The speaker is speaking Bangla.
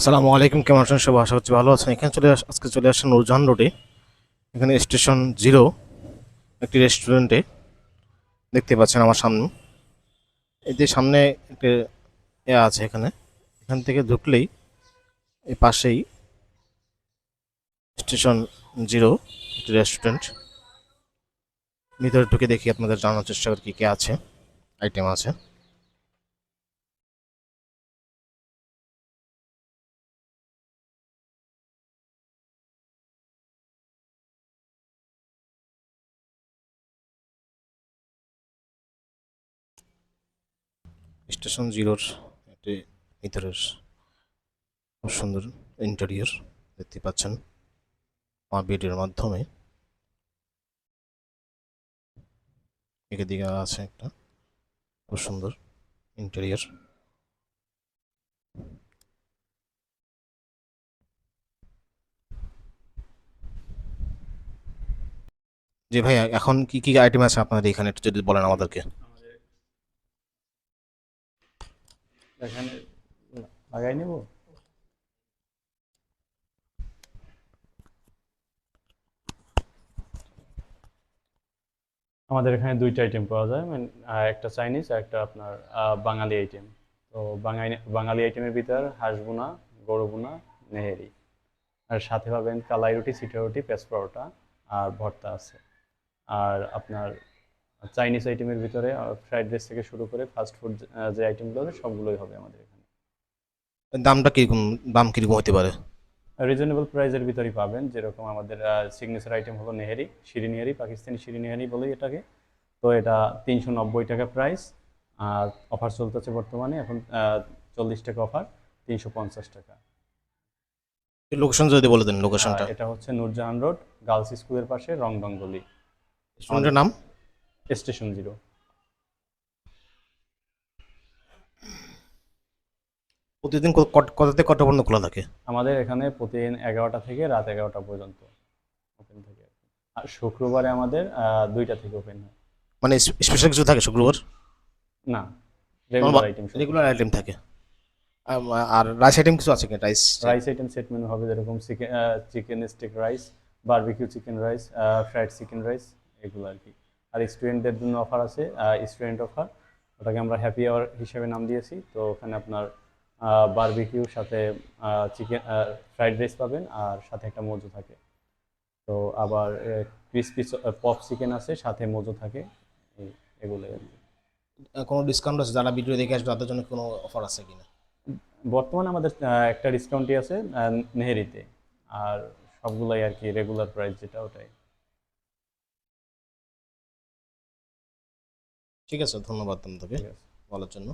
আসসালামু আলাইকুম, কেমন আছেন? সবাই আশা করছি ভালো আছেন। এখানে চলে আস আজকে চলে আসছেন নুরজাহান রোডে। এখানে স্টেশন জিরো, একটি রেস্টুরেন্টে দেখতে পাচ্ছেন আমার সামনে। যে সামনে একটা এ আছে এখানে। এখান থেকে ঢুকলেই এই পাশেই স্টেশন জিরো, একটি রেস্টুরেন্ট ভিতরে ঢুকে দেখি আপনাদের জানার চেষ্টা করি কী কী আছে আইটেম আছে। স্টেশন জিরোর একটি ভিতরের খুব সুন্দর ইন্টেরিয়র দেখতে পাচ্ছেন। বেডের মাধ্যমে। একে দিকে আছে একটা খুব সুন্দর ইন্টেরিয়র জি ভাই এখন কি কি আইটেম আছে আপনাদের এখানে একটু যদি বলেন আমাদেরকে আমাদের লাগাই নেব। আমাদের এখানে দুইটা আইটেম পাওয়া যায় মানে একটা চাইনিজ আর একটা আপনার বাঙালি আইটেম তো বাঙালি বাঙালি আইটেমের ভিতর হাঁস বোনা, গরু বোনা নেহেরি আর সাথে পাবেন কালাই রুটি, সিটা রুটি পেঁচ পরোটা আর ভর্তা আছে। আর আপনার চাইনিজ আইটেমের ভিতরে ফ্রাইড রাইস থেকে শুরু করে ফাস্ট ফুড যে আইটেমগুলো আছে সবগুলোই হবে আমাদের এখানে। দামটা কীরকম দাম কীরকম হতে পারে? রিজনেবল প্রাইসের ভিতরেই পাবেন যেরকম আমাদের সিগনেচার আইটেম হলো নেহেরি শিরি নেহেরি পাকিস্তানি শিরি নেহেরি বলেই এটাকে। তো এটা তিনশো নব্বই টাকা প্রাইস আর অফার চলতেছে বর্তমানে এখন চল্লিশ টাকা অফার তিনশো পঞ্চাশ টাকা। লোকেশন যদি বলে দেন লোকেশনটা এটা হচ্ছে নূরজাহান রোড গার্লস স্কুলের পাশে রংডং গলি। নাম? Station zero. প্রতিদিন কত- থেকে কটা পর্যন্ত খোলা থাকে? আমাদের এখানে প্রতিদিন এগারোটা থেকে রাত এগারোটা পর্যন্ত ওপেন থাকে আর শুক্রবারে আমাদের দুইটা থেকে ওপেন হয়। মানে স্পেশাল কিছু থাকে শুক্রবার? না রেগুলার আইটেম রেগুলার আইটেম থাকে। আর রাইস আইটেম কিছু আছে কি rice rice item set menu হবে যেরকম chicken chicken stick rice barbecue chicken rice fried chicken rice এগুলো আর কি। আর স্টুডেন্টদের জন্য অফার আছে স্টুডেন্ট অফার ওটাকে আমরা হ্যাপি আওয়ার হিসেবে নাম দিয়েছি। তো ওখানে আপনার বারবিকিউ সাথে চিকেন ফ্রাইড রাইস পাবেন আর সাথে একটা মজু থাকে। তো আবার ক্রিসপি পপ চিকেন আছে সাথে মজু থাকে। এগুলোই আর কি। কোনো ডিসকাউন্ট আছে? যারা ভিডিও দেখে আসবে তাদের জন্য কোনো অফার আছে কিনা? বর্তমানে আমাদের একটা ডিসকাউন্টই আছে নেহেরিতে। আর সবগুলাই আর কি রেগুলার প্রাইস যেটা ওটাই। ঠিক আছে ধন্যবাদ তোমাদেরকে বলার জন্য।